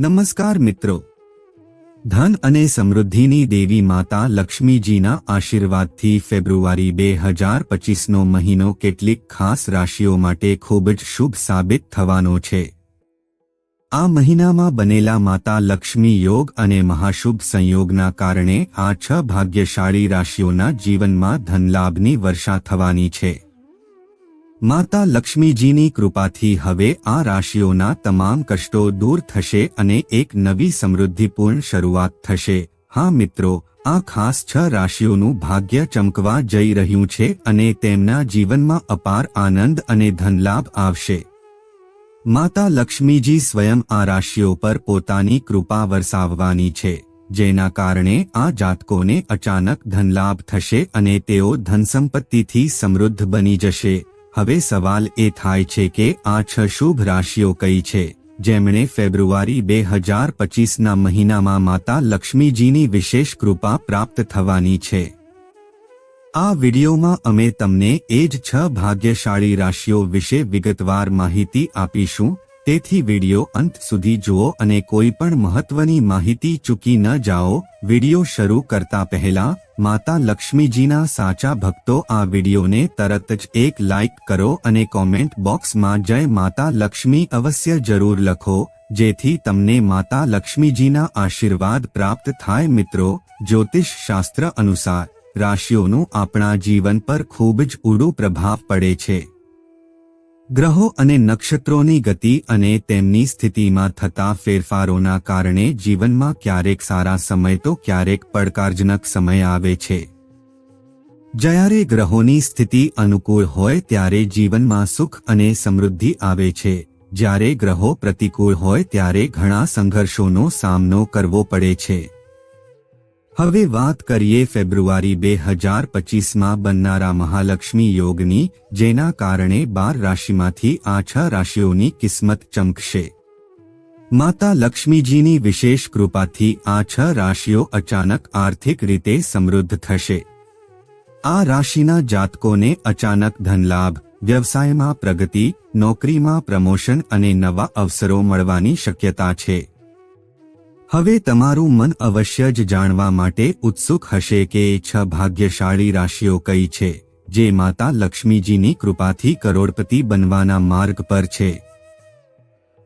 નમસ્કાર મિત્રો. ધન અને સમૃદ્ધિની દેવી માતા લક્ષ્મીજીના આશીર્વાદથી ફેબ્રુઆરી બે હજાર પચીસનો મહિનો કેટલીક ખાસ રાશિઓ માટે ખૂબ જ શુભ સાબિત થવાનો છે. આ મહિનામાં બનેલા માતા લક્ષ્મી યોગ અને મહાશુભ સંયોગના કારણે આ છ ભાગ્યશાળી રાશિઓના જીવનમાં ધનલાભની વર્ષા થવાની છે. માતા લક્ષ્મીજીની કૃપાથી હવે આ રાશિઓના તમામ કષ્ટો દૂર થશે અને એક નવી સમૃદ્ધિપૂર્ણ શરૂઆત થશે. હા મિત્રો, આ ખાસ છ રાશિઓનું ભાગ્ય ચમકવા જઈ રહ્યું છે અને તેમના જીવનમાં અપાર આનંદ અને ધનલાભ આવશે. માતા લક્ષ્મીજી સ્વયં આ રાશિઓ પર પોતાની કૃપા વરસાવવાની છે. જેના કારણે આ જાતકોને અચાનક ધનલાભ થશે અને તેઓ ધનસંપત્તિથી સમૃદ્ધ બની જશે. હવે સવાલ એ થાય છે કે આ છ શુભ રાશિઓ કઈ છે? જેમણે ફેબ્રુઆરી બે હજાર પચીસના મહિનામાં માતા લક્ષ્મીજીની વિશેષ કૃપા પ્રાપ્ત થવાની છે. આ વિડિયોમાં અમે તમને એ જ છ ભાગ્યશાળી રાશિઓ વિશે વિગતવાર માહિતી આપીશું તેથી વિડિયો અંત સુધી જુઓ અને કોઈ પણ મહત્વની માહિતી ચૂકી ન જાઓ. વિડિયો શરૂ કરતા પહેલા, માતા લક્ષ્મીજીના સાચા ભક્તો આ વિડિયોને તરત જ એક લાઇક કરો અને કોમેન્ટ બોક્સમાં જય માતા લક્ષ્મી અવશ્ય જરૂર લખો, જેથી તમને માતા લક્ષ્મીજીના આશીર્વાદ પ્રાપ્ત થાય મિત્રો. જ્યોતિષ શાસ્ત્ર અનુસાર, રાશિઓનું આપણા જીવન પર ખૂબ જ ઊડું પ્રભાવ પડે છે. ગ્રહો અને નક્ષત્રોની ગતિ અને તેમની સ્થિતિમાં થતા ફેરફારોના કારણે જીવનમાં ક્યારેક સારા સમય તો ક્યારેક પડકારજનક સમય આવે છે. જ્યારે ગ્રહોની સ્થિતિ અનુકૂળ હોય ત્યારે જીવનમાં સુખ અને સમૃદ્ધિ આવે છે. જ્યારે ગ્રહો પ્રતિકૂળ હોય ત્યારે ઘણા સંઘર્ષોનો સામનો કરવો પડે છે. હવે વાત કરીએ ફેબ્રુઆરી બે હજાર પચીસમાં બનનારા મહાલક્ષ્મી યોગની, જેના કારણે બાર રાશિમાંથી આ રાશિઓની કિસ્મત ચમકશે. માતા લક્ષ્મીજીની વિશેષ કૃપાથી આ છ રાશિઓ અચાનક આર્થિક રીતે સમૃદ્ધ થશે. આ રાશિના જાતકોને અચાનક ધનલાભ, વ્યવસાયમાં પ્રગતિ, નોકરીમાં પ્રમોશન અને નવા અવસરો મળવાની શક્યતા છે. હવે તમારું મન અવશ્ય જ જાણવા માટે ઉત્સુક હશે કે છ ભાગ્યશાળી રાશિઓ કઈ છે, જે માતા લક્ષ્મીજીની કૃપાથી કરોડપતિ બનવાના માર્ગ પર છે.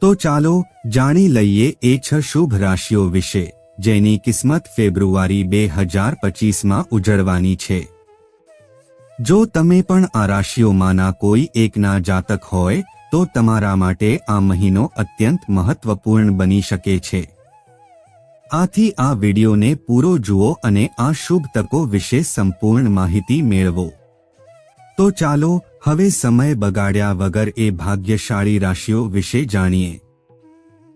તો ચાલો જાણી લઈએ એ છ શુભ રાશિઓ વિશે, જેની કિસ્મત ફેબ્રુઆરી બે હજાર પચીસમાં ઉજળવાની છે. જો તમે પણ આ રાશિઓમાંના કોઈ એકના જાતક હોય, તો તમારા માટે આ મહિનો અત્યંત મહત્વપૂર્ણ બની શકે છે. આથી આ વિડિયોને પૂરો જુઓ અને આ શુભ તકો વિશે સંપૂર્ણ માહિતી મેળવો. તો ચાલો, હવે સમય બગાડ્યા વગર એ ભાગ્યશાળી રાશિઓ વિશે જાણીએ.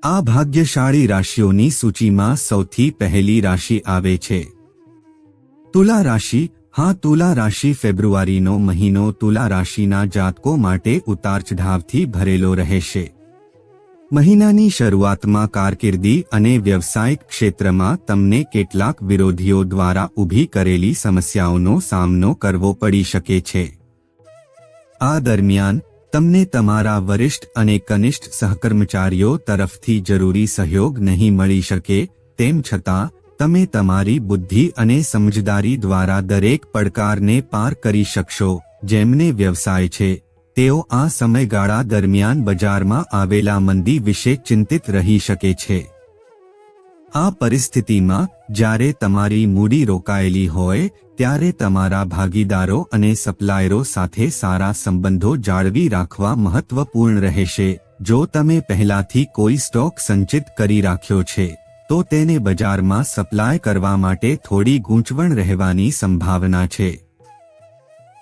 આ ભાગ્યશાળી રાશિઓની સૂચિમાં સૌથી પહેલી રાશિ આવે છે. તુલા રાશિ, હા, તુલા રાશિ ફેબ્રુઆરીનો મહિનો તુલા રાશિના જાતકો માટે ઉતાર ચઢાવથી ભરેલો રહેશે. મહિનાની શરૂઆતમાં કારકિર્દી અને વ્યવસાયિક ક્ષેત્રમાં તમને કેટલાક વિરોધીઓ દ્વારા ઊભી કરેલી સમસ્યાઓનો સામનો કરવો પડી શકે છે. આ દરમિયાન, તમને તમારા વરિષ્ઠ અને કનિષ્ઠ સહકર્મચારીઓ તરફથી જરૂરી સહયોગ નહીં મળી શકે, તેમ છતાં, તમે તમારી બુદ્ધિ અને સમજદારી દ્વારા દરેક પડકારને પાર કરી શકશો, જેમને વ્યવસાય છે. તેઓ આ સમયગાળા દરમિયાન બજારમાં આવેલા મંદી વિશે ચિંતિત રહી શકે છે. આ પરિસ્થિતિમાં, જ્યારે તમારી મૂડી રોકાયેલી હોય, ત્યારે તમારા ભાગીદારો અને સપ્લાયરો સાથે સારા સંબંધો જાળવી રાખવા મહત્વપૂર્ણ રહેશે. જો તમે પહેલાથી કોઈ સ્ટોક સંચિત કરી રાખ્યો છે, તો તેને બજારમાં સપ્લાય કરવા માટે થોડી ગૂંચવણ રહેવાની સંભાવના છે.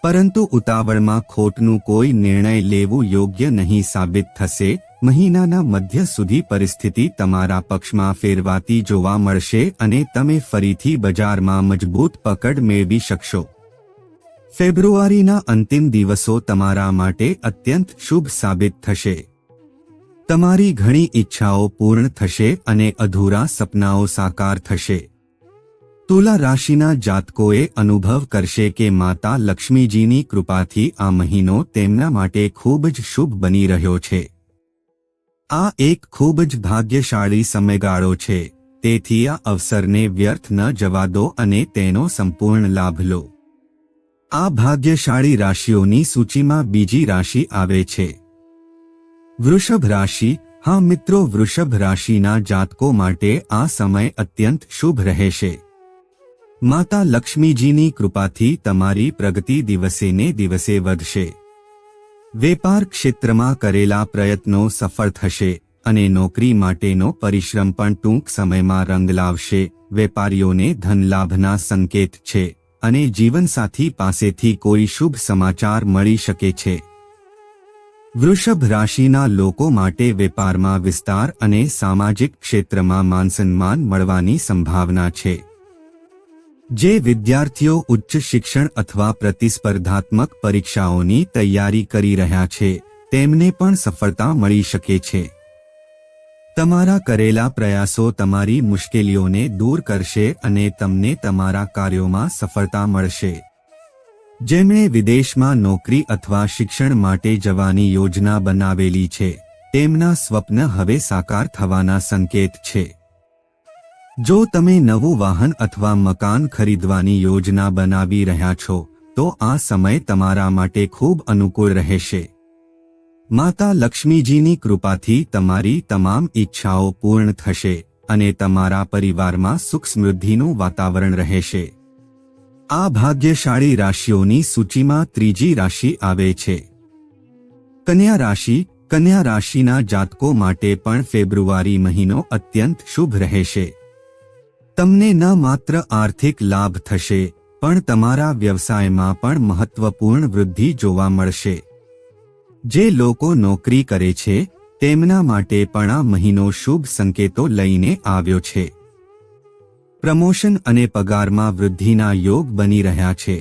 પરંતુ ઉતાવળમાં ખોટનું કોઈ નિર્ણય લેવું યોગ્ય નહીં સાબિત થશે, મહિનાના મધ્ય સુધી પરિસ્થિતિ તમારા પક્ષમાં ફેરવાતી જોવા મળશે અને તમે ફરીથી બજારમાં મજબૂત પકડ મેળવી શકશો. ફેબ્રુઆરીના અંતિમ દિવસો તમારા માટે અત્યંત શુભ સાબિત થશે. તમારી ઘણી ઈચ્છાઓ પૂર્ણ થશે અને અધૂરા સપનાઓ સાકાર થશે. તુલા રાશિના જાતકોએ અનુભવ કરશે કે માતા લક્ષ્મીજીની કૃપાથી આ મહિનો તેમના માટે ખૂબ જ શુભ બની રહ્યો છે. આ એક ખૂબ જ ભાગ્યશાળી સમયગાળો છે. તેથી આ અવસરને વ્યર્થ ન જવા દો અને તેનો સંપૂર્ણ લાભ લો. આ ભાગ્યશાળી રાશિઓની સૂચિમાં બીજી રાશિ આવે છે. વૃષભ રાશિ. હા મિત્રો, વૃષભ રાશિના જાતકો માટે આ સમય અત્યંત શુભ રહેશે. માતા લક્ષ્મીજીની કૃપાથી તમારી પ્રગતિ દિવસે ને દિવસે વધશે. વેપાર ક્ષેત્રમાં કરેલા પ્રયત્નો સફળ થશે અને નોકરી માટેનો પરિશ્રમ પણ ટૂંક સમયમાં રંગ લાવશે. વેપારીઓને ધનલાભના સંકેત છે અને જીવનસાથી પાસેથી કોઈ શુભ સમાચાર મળી શકે છે. વૃષભ રાશિના લોકો માટે વેપારમાં વિસ્તાર અને સામાજિક ક્ષેત્રમાં માનસન્માન મળવાની સંભાવના છે. જે વિદ્યાર્થીઓ ઉચ્ચ શિક્ષણ અથવા પ્રતિસ્પર્ધાત્મક પરીક્ષાઓની તૈયારી કરી રહ્યા છે, તેમને પણ સફળતા મળી શકે છે. તમારા કરેલા પ્રયાસો તમારી મુશ્કેલીઓને દૂર કરશે અને તમને તમારા કાર્યોમાં સફળતા મળશે. જેમણે વિદેશમાં નોકરી અથવા શિક્ષણ માટે જવાની યોજના બનાવેલી છે, તેમના સ્વપ્ન હવે સાકાર થવાના સંકેત છે. જો તમે નવું વાહન અથવા મકાન ખરીદવાની યોજના બનાવી રહ્યા છો, તો આ સમય તમારા માટે ખૂબ અનુકૂળ રહેશે. માતા લક્ષ્મીજીની કૃપાથી તમારી તમામ ઈચ્છાઓ પૂર્ણ થશે અને તમારા પરિવારમાં સુખ સમૃદ્ધિનું વાતાવરણ રહેશે. આ ભાગ્યશાળી રાશિઓની સૂચિમાં ત્રીજી રાશિ આવે છે. કન્યા રાશિ, કન્યા રાશિના જાતકો માટે પણ ફેબ્રુઆરી મહિનો અત્યંત શુભ રહેશે. તમને ન માત્ર આર્થિક લાભ થશે, પણ તમારા વ્યવસાયમાં પણ મહત્વપૂર્ણ વૃદ્ધિ જોવા મળશે. જે લોકો નોકરી કરે છે, તેમના માટે પણ આ મહિનો શુભ સંકેતો લઈને આવ્યો છે. પ્રમોશન અને પગારમાં વૃદ્ધિના યોગ બની રહ્યા છે.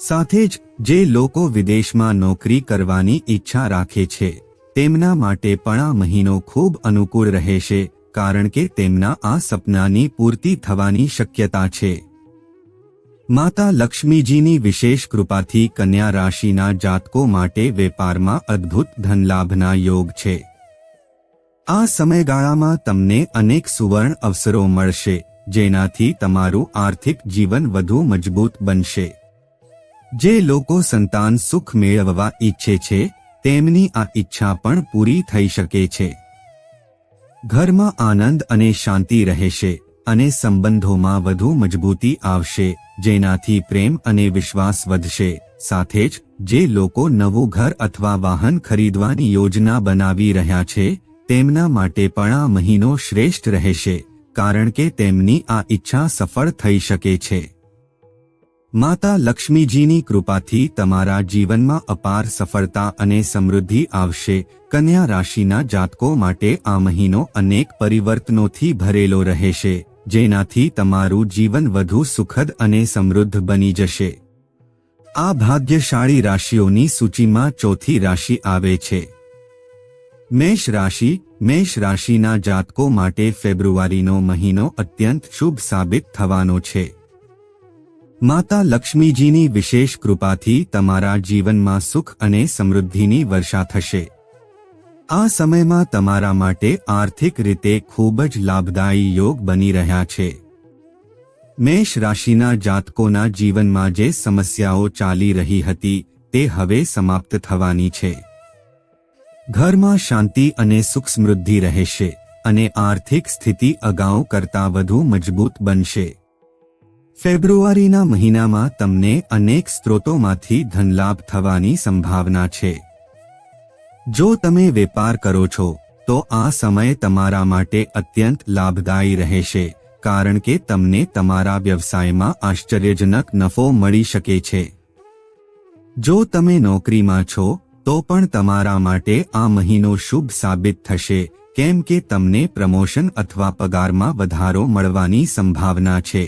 સાથે જ, જે લોકો વિદેશમાં નોકરી કરવાની ઈચ્છા રાખે છે, તેમના માટે પણ આ મહિનો ખૂબ અનુકૂળ રહેશે કારણ કે તેમના આ સપનાની પૂર્તિ થવાની શક્યતા છે. માતા લક્ષ્મીજીની વિશેષ કૃપાથી કન્યા રાશિના જાતકો માટે વેપારમાં અદ્ભુત ધનલાભના યોગ છે. આ સમયગાળામાં તમને અનેક સુવર્ણ અવસરો મળશે, જેનાથી તમારું આર્થિક જીવન વધુ મજબૂત બનશે. જે લોકો સંતાન સુખ મેળવવા ઈચ્છે છે, તેમની આ ઈચ્છા પણ પૂરી થઈ શકે છે. ઘરમાં આનંદ અને શાંતિ રહેશે અને સંબંધોમાં વધુ મજબૂતી આવશે, જેનાથી પ્રેમ અને વિશ્વાસ વધશે. સાથે જ, જે લોકો નવું ઘર અથવા વાહન ખરીદવાની યોજના બનાવી રહ્યા છે, તેમના માટે પણ આ મહિનો શ્રેષ્ઠ રહેશે, કારણ કે તેમની આ ઈચ્છા સફળ થઈ શકે છે. માતા લક્ષ્મીજીની કૃપાથી તમારા જીવનમાં અપાર સફળતા અને સમૃદ્ધિ આવશે. કન્યા રાશિના જાતકો માટે આ મહિનો અનેક પરિવર્તનોથી ભરેલો રહેશે, જેનાથી તમારું જીવન વધુ સુખદ અને સમૃદ્ધ બની જશે. આ ભાગ્યશાળી રાશિઓની સૂચિમાં ચોથી રાશિ આવે છે. મેષ રાશિ, મેષ રાશિના જાતકો માટે ફેબ્રુઆરીનો મહિનો અત્યંત શુભ સાબિત થવાનો છે. માતા લક્ષ્મીજીની વિશેષ કૃપાથી તમારા જીવનમાં સુખ અને સમૃદ્ધિની વર્ષા થશે. આ સમયમાં તમારા માટે આર્થિક રીતે ખૂબ જ લાભદાયી યોગ બની રહ્યા છે. મેષ રાશિના જાતકોના જીવનમાં જે સમસ્યાઓ ચાલી રહી હતી, તે હવે સમાપ્ત થવાની છે. ઘરમાં શાંતિ અને સુખ સમૃદ્ધિ રહેશે અને આર્થિક સ્થિતિ અગાઉ કરતાં વધુ મજબૂત બનશે. ફેબ્રુઆરીના મહિનામાં તમને અનેક સ્ત્રોતોમાંથી ધનલાભ થવાની સંભાવના છે. જો તમે વેપાર કરો છો, તો આ સમય તમારા માટે અત્યંત લાભદાયી રહેશે, કારણ કે તમને તમારા વ્યવસાયમાં આશ્ચર્યજનક નફો મળી શકે છે. જો તમે નોકરીમાં છો, તો પણ તમારા માટે આ મહિનો શુભ સાબિત થશે, કેમ કે તમને પ્રમોશન અથવા પગારમાં વધારો મળવાની સંભાવના છે.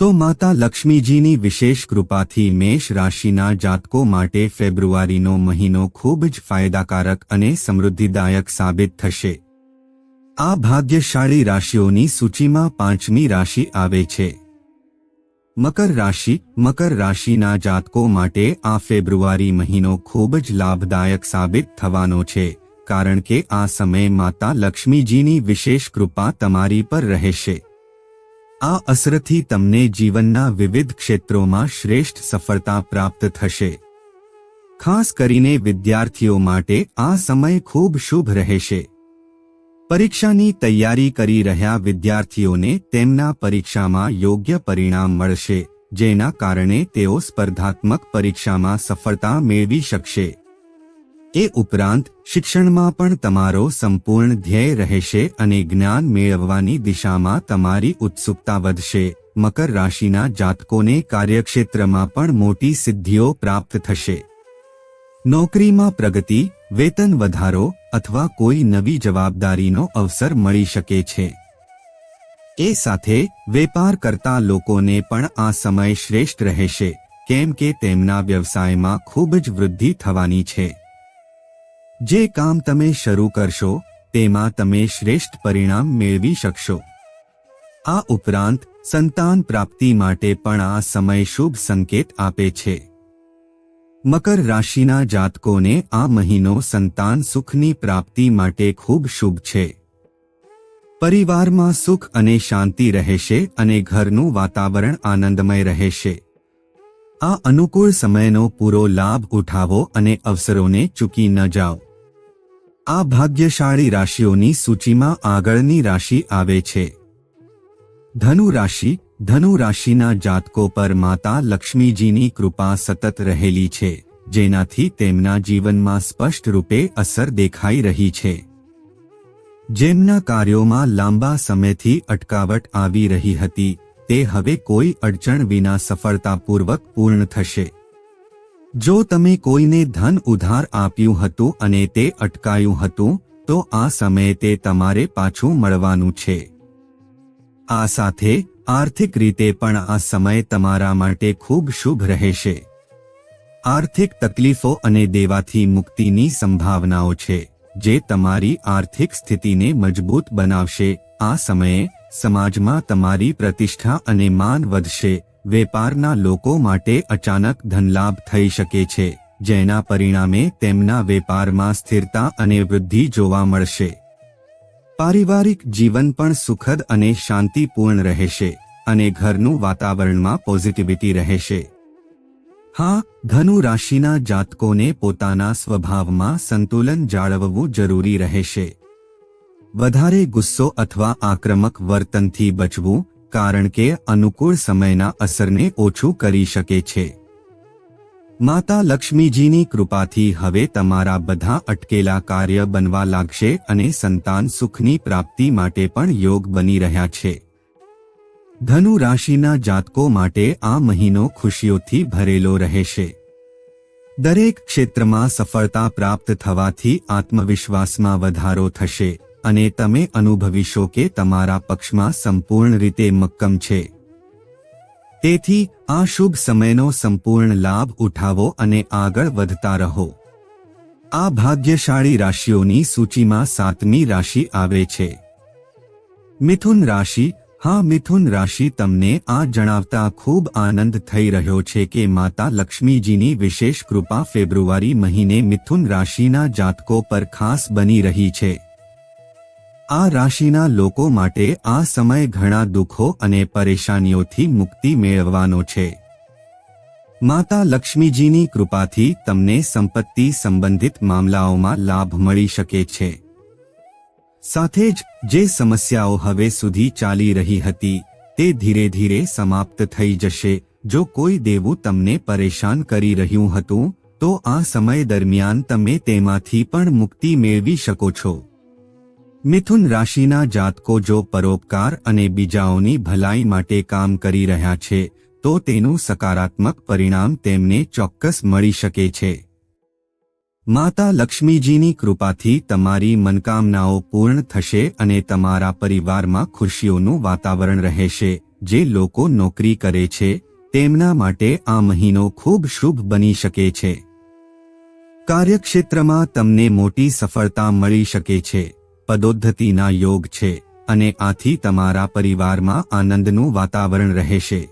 તો માતા લક્ષ્મીજીની વિશેષ કૃપાથી મેષ રાશિના જાતકો માટે ફેબ્રુઆરીનો મહિનો ખૂબ જ ફાયદાકારક અને સમૃદ્ધિદાયક સાબિત થશે. આ ભાગ્યશાળી રાશિઓની સૂચિમાં પાંચમી રાશિ આવે છે. મકર રાશિ, મકર રાશિના જાતકો માટે આ ફેબ્રુઆરી મહિનો ખૂબ જ લાભદાયક સાબિત થવાનો છે, કારણ કે આ સમયે માતા લક્ષ્મીજીની વિશેષ કૃપા તમારી પર રહેશે. આ અસરથી તમને જીવનના વિવિધ ક્ષેત્રોમાં શ્રેષ્ઠ સફળતા પ્રાપ્ત થશે. ખાસ કરીને વિદ્યાર્થીઓ માટે આ સમય ખૂબ શુભ રહેશે. પરીક્ષાની તૈયારી કરી રહ્યા વિદ્યાર્થીઓને તેમના પરીક્ષામાં યોગ્ય પરિણામ મળશે, જેના કારણે તેઓ સ્પર્ધાત્મક પરીક્ષામાં સફળતા મેળવી શકશે. એ ઉપરાંત શિક્ષણમાં પણ તમારો સંપૂર્ણ ધ્યેય રહેશે અને જ્ઞાન મેળવવાની દિશામાં તમારી ઉત્સુકતા વધશે. મકર રાશિના જાતકોને કાર્યક્ષેત્રમાં પણ મોટી સિદ્ધિઓ પ્રાપ્ત થશે. નોકરીમાં પ્રગતિ, વેતન વધારો અથવા કોઈ નવી જવાબદારીનો અવસર મળી શકે છે. એ સાથે વેપાર કરતા લોકોને પણ આ સમય શ્રેષ્ઠ રહેશે, કેમ કે તેમના વ્યવસાયમાં ખૂબ જ વૃદ્ધિ થવાની છે. જે કામ તમે શરૂ કરશો, તેમાં તમે શ્રેષ્ઠ પરિણામ મેળવી શકશો. આ ઉપરાંત, સંતાન પ્રાપ્તિ માટે પણ આ સમય શુભ સંકેત આપે છે. મકર રાશિના જાતકોને આ મહિનો સંતાન સુખની પ્રાપ્તિ માટે ખૂબ શુભ છે. પરિવારમાં સુખ અને શાંતિ રહેશે અને ઘરનું વાતાવરણ આનંદમય રહેશે. આ અનુકૂળ સમયનો પૂરો લાભ ઉઠાવો અને અવસરોને ચૂકી ન જાઓ. આ ભાગ્યશાળી રાશિઓની સૂચિમાં આગળની રાશિ આવે છે. ધનુ રાશિ, ધનુ રાશિના જાતકો પર માતા લક્ષ્મીજીની કૃપા સતત રહેલી છે, જેનાથી તેમના જીવનમાં સ્પષ્ટ રૂપે અસર દેખાઈ રહી છે. જેમના કાર્યોમાં લાંબા સમયથી અટકાવટ આવી રહી હતી, તે હવે કોઈ અડચણ વિના સફળતાપૂર્વક પૂર્ણ થશે. જો તમે કોઈને ધન ઉધાર આપ્યું હતું અને તે અટકાયું હતું, તો આ સમયે તે તમારે પાછું મળવાનું છે. આ સાથે, આર્થિક રીતે પણ આ સમય તમારા માટે ખૂબ શુભ રહેશે. આર્થિક તકલીફો અને દેવાથી મુક્તિની સંભાવનાઓ છે, જે તમારી આર્થિક સ્થિતિને મજબૂત બનાવશે. આ સમયે, સમાજમાં તમારી પ્રતિષ્ઠા અને માન વધશે. વેપારના લોકો માટે અચાનક ધનલાભ થઈ શકે છે, જેના પરિણામે તેમના વેપારમાં સ્થિરતા અને વૃદ્ધિ જોવા મળશે. પારિવારિક જીવન પણ સુખદ અને શાંતિપૂર્ણ રહેશે અને ઘરનું વાતાવરણમાં પોઝિટિવિટી રહેશે. હા, ધનુ રાશિના જાતકોને પોતાના સ્વભાવમાં સંતુલન જાળવવું જરૂરી રહેશે. વધારે ગુસ્સો અથવા આક્રમક વર્તનથી બચવું કારણ કે અનુકૂળ સમયના અસરને ઓછું કરી શકે છે. માતા લક્ષ્મીજીની કૃપાથી હવે તમારા બધા અટકેલા કાર્ય બનવા લાગશે અને સંતાન સુખની પ્રાપ્તિ માટે પણ યોગ બની રહ્યા છે. ધનુ રાશિના જાતકો માટે આ મહિનો ખુશીઓથી ભરેલો રહેશે. દરેક ક્ષેત્રમાં સફળતા પ્રાપ્ત થવાથી આત્મવિશ્વાસમાં વધારો થશે. અને તમે અનુભવીશો કે તમારા પક્ષમાં સંપૂર્ણ રીતે મક્કમ છે. તેથી, આ શુભ સમયનો સંપૂર્ણ લાભ ઉઠાવો અને આગળ વધતા રહો. આ ભાગ્યશાળી રાશિઓની સૂચિમાં સાતમી રાશિ આવે છે. મિથુન રાશિ, હા મિથુન રાશિ તમને આ જણાવતા ખૂબ આનંદ થઈ રહ્યો છે કે માતા લક્ષ્મીજીની વિશેષ કૃપા ફેબ્રુઆરી મહિને મિથુન રાશિના જાતકો પર ખાસ બની રહી છે. આ રાશિના લોકો માટે આ સમય ઘણા દુઃખો અને પરેશાનીઓથી મુક્તિ મેળવવાનો છે. માતા લક્ષ્મીજીની કૃપાથી તમને સંપત્તિ સંબંધિત મામલાઓમાં લાભ મળી શકે છે. સાથે જ, જે સમસ્યાઓ હવે સુધી ચાલી રહી હતી, તે ધીરે ધીરે સમાપ્ત થઈ જશે. જો કોઈ દેવું તમને પરેશાન કરી રહ્યું હતું, તો આ સમય દરમિયાન તમે તેમાંથી પણ મુક્તિ મેળવી શકો છો. મિથુન રાશિના જાતકો જો પરોપકાર અને બીજાઓની ભલાઈ માટે કામ કરી રહ્યા છે, તો તેનું સકારાત્મક પરિણામ તેમને ચોક્કસ મળી શકે છે. માતા લક્ષ્મીજીની કૃપાથી તમારી મનકામનાઓ પૂર્ણ થશે અને તમારા પરિવારમાં ખુશીઓનું વાતાવરણ રહેશે. જે લોકો નોકરી કરે છે, તેમના માટે આ મહિનો ખૂબ શુભ બની શકે છે. કાર્યક્ષેત્રમાં તમને મોટી સફળતા મળી શકે છે. પદોદ્ધતિના યોગ છે અને આથી તમારા પરિવારમાં આનંદનું વાતાવરણ રહેશે.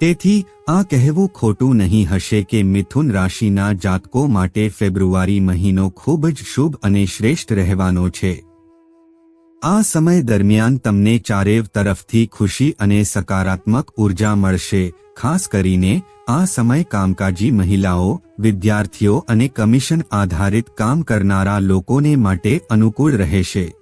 તેથી, આ કહેવું ખોટું નહીં હશે કે મિથુન રાશિના જાતકો માટે ફેબ્રુઆરી મહિનો ખૂબ જ શુભ અને શ્રેષ્ઠ રહેવાનો છે. આ સમય દરમિયાન તમને ચારેવ તરફથી ખુશી અને સકારાત્મક ઊર્જા મળશે, ખાસ કરીને આ સમય કામકાજી મહિલાઓ, વિદ્યાર્થીઓ અને કમિશન આધારિત કામ કરનારા લોકોને માટે અનુકૂળ રહેશે.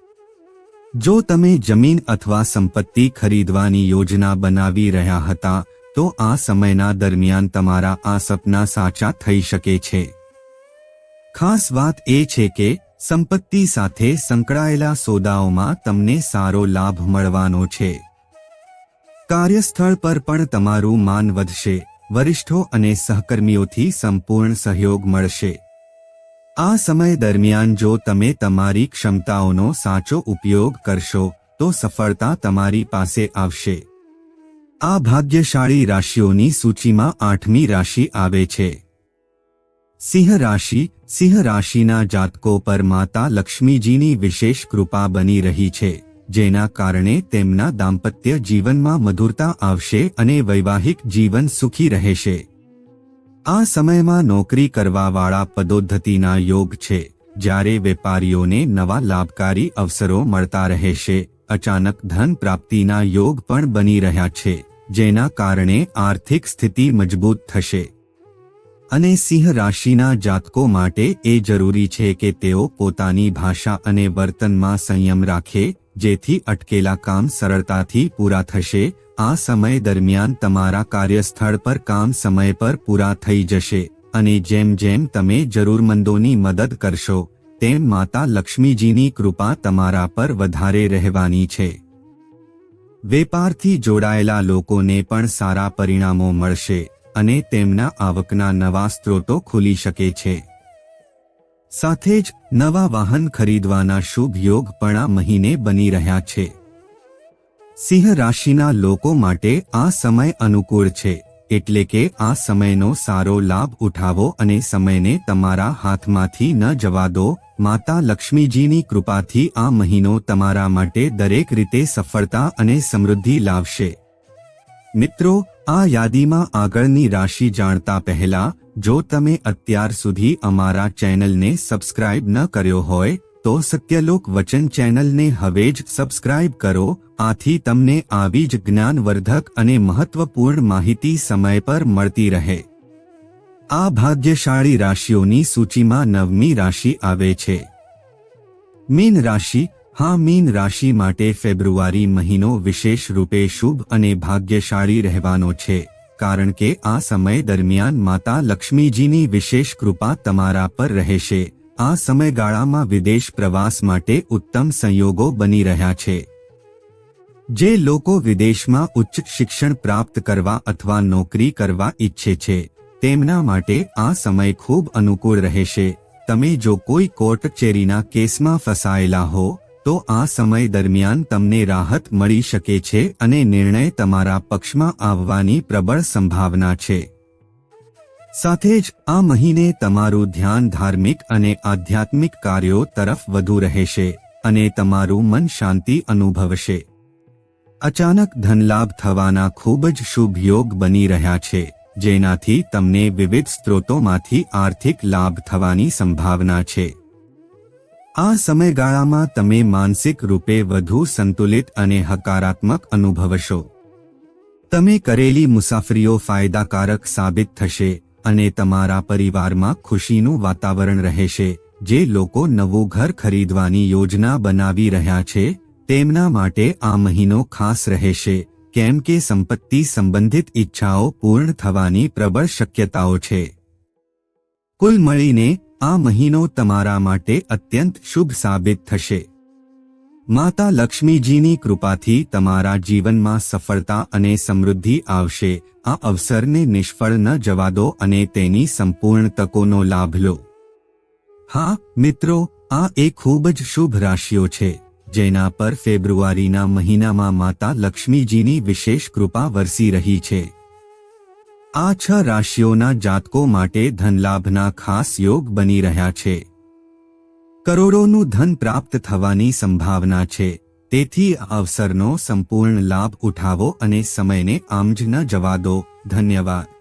જો તમે જમીન અથવા સંપત્તિ ખરીદવાની યોજના બનાવી રહ્યા હતા, તો આ સમયના દરમિયાન તમારા આ સપના સાચા થઈ શકે છે. ખાસ વાત એ છે કે સંપત્તિ સાથે સંકળાયેલા સોદાઓમાં તમને સારો લાભ મળવાનો છે. કાર્યસ્થળ પર પણ તમારું માન વધશે, વરિષ્ઠો અને સહકર્મીઓથી સંપૂર્ણ સહયોગ મળશે. આ સમય દરમિયાન જો તમે તમારી ક્ષમતાઓનો સાચો ઉપયોગ કરશો, તો સફળતા તમારી પાસે આવશે. આ ભાગ્યશાળી રાશિઓની સૂચિમાં આઠમી રાશિ આવે છે. સિંહ રાશિ, સિંહ રાશિના જાતકો પર માતા લક્ષ્મીજીની વિશેષ કૃપા બની રહી છે, જેના કારણે તેમના દાંપત્ય જીવનમાં મધુરતા આવશે અને વૈવાહિક જીવન સુખી રહેશે. આ સમયમાં નોકરી કરવાવાળા પદોદ્ધતિના યોગ છે, જ્યારે વેપારીઓને નવા લાભકારી અવસરો મળતા રહેશે, અચાનક ધન પ્રાપ્તિના યોગ પણ બની રહ્યા છે, જેના કારણે આર્થિક સ્થિતિ મજબૂત થશે. અને સિંહ રાશિના જાતકો માટે એ જરૂરી છે કે તેઓ પોતાની ભાષા અને વર્તનમાં સંયમ રાખે, જેથી અટકેલા કામ સરળતાથી પૂરા થશે. આ સમય દરમિયાન તમારા કાર્યસ્થળ પર કામ સમય પર પૂરા થઈ જશે, અને જેમ જેમ તમે જરૂરમંદોની મદદ કરશો, તેમ માતા લક્ષ્મીજીની કૃપા તમારા પર વધારે રહેવાની છે. વેપારથી જોડાયેલા લોકોને પણ સારા પરિણામો મળશે. અને તેમના આવકના નવા સ્ત્રોતો ખુલી શકે છે. સાથે જ નવા વાહન ખરીદવાના શુભ યોગ પણ આ મહિને બની રહ્યા છે. સિંહ રાશિના લોકો માટે આ સમય અનુકૂળ છે, એટલે કે આ સમયનો સારો લાભ ઉઠાવો અને સમયને તમારા હાથમાંથી ન જવા દો. માતા લક્ષ્મીજીની કૃપાથી આ મહિનો તમારા માટે દરેક રીતે સફળતા અને સમૃદ્ધિ લાવશે. મિત્રો, આ યાદીમાં આગળની રાશિ જાણતા પહેલા, જો તમે અત્યાર સુધી અમારા ચેનલને સબસ્ક્રાઇબ ન કર્યો હોય, તો સત્યલોક વચન ચેનલને હવે જ સબસ્ક્રાઇબ કરો, આથી તમને આવી જ જ્ઞાનવર્ધક અને મહત્વપૂર્ણ માહિતી સમય પર મળતી રહે. આ ભાગ્યશાળી રાશિઓની સૂચિમાં નવમી રાશિ આવે છે. મીન રાશિ હા, મીન રાશિ માટે ફેબ્રુઆરી મહિનો વિશેષ રૂપે શુભ અને ભાગ્યશાળી રહેવાનો છે, કારણ કે આ સમય દરમિયાન માતા લક્ષ્મીજીની વિશેષ કૃપા તમારા પર રહેશે. આ સમયગાળામાં વિદેશ પ્રવાસ માટે ઉત્તમ સંયોગો બની રહ્યા છે. જે લોકો વિદેશમાં ઉચ્ચ શિક્ષણ પ્રાપ્ત કરવા અથવા નોકરી કરવા ઈચ્છે છે, તેમના માટે આ સમય ખૂબ અનુકૂળ રહેશે. તમે જો કોઈ કોર્ટ કચેરીના કેસમાં ફસાયેલા હો તો આ સમય દરમિયાન તમને રાહત મળી શકે છે અને નિર્ણય તમારા પક્ષમાં આવવાની પ્રબળ સંભાવના છે. સાથે જ આ મહિને તમારું ધ્યાન ધાર્મિક અને આધ્યાત્મિક કાર્યો તરફ વધુ રહેશે અને તમારું મન શાંતિ અનુભવશે. અચાનક ધનલાભ થવાના ખૂબ જ શુભ યોગ બની રહ્યા છે, જેનાથી તમને વિવિધ સ્ત્રોતોમાંથી આર્થિક લાભ થવાની સંભાવના છે. આ સમયગાળામાં તમે માનસિક રૂપે વધુ સંતુલિત અને હકારાત્મક અનુભવશો. તમે કરેલી મુસાફરીઓ ફાયદાકારક સાબિત થશે અને તમારા પરિવારમાં ખુશીનું વાતાવરણ રહેશે. જે લોકો નવું ઘર ખરીદવાની યોજના બનાવી રહ્યા છે, તેમના માટે આ મહિનો ખાસ રહેશે, કેમ કે સંપત્તિ સંબંધિત ઈચ્છાઓ પૂર્ણ થવાની પ્રબળ શક્યતાઓ છે. કુલ મળીને આ મહિનો તમારા માટે અત્યંત શુભ સાબિત થશે. માતા લક્ષ્મીજીની કૃપાથી તમારા જીવનમાં સફળતા અને સમૃદ્ધિ આવશે. આ અવસરને નિષ્ફળ ન જવા દો અને તેની સંપૂર્ણ તકોનો લાભ લો. હા, મિત્રો, આ એ ખૂબ જ શુભ રાશિઓ છે, જેના પર ફેબ્રુઆરીના મહિનામાં માતા લક્ષ્મીજીની વિશેષ કૃપા વરસી રહી છે. આ છ રાશિઓના જાતકો માટે ધનલાભના ખાસ યોગ બની રહ્યા છે. કરોડોનું ધન પ્રાપ્ત થવાની સંભાવના છે. તેથી અવસરનો સંપૂર્ણ લાભ ઉઠાવો અને સમયને આમ જ ન જવા દો. ધન્યવાદ.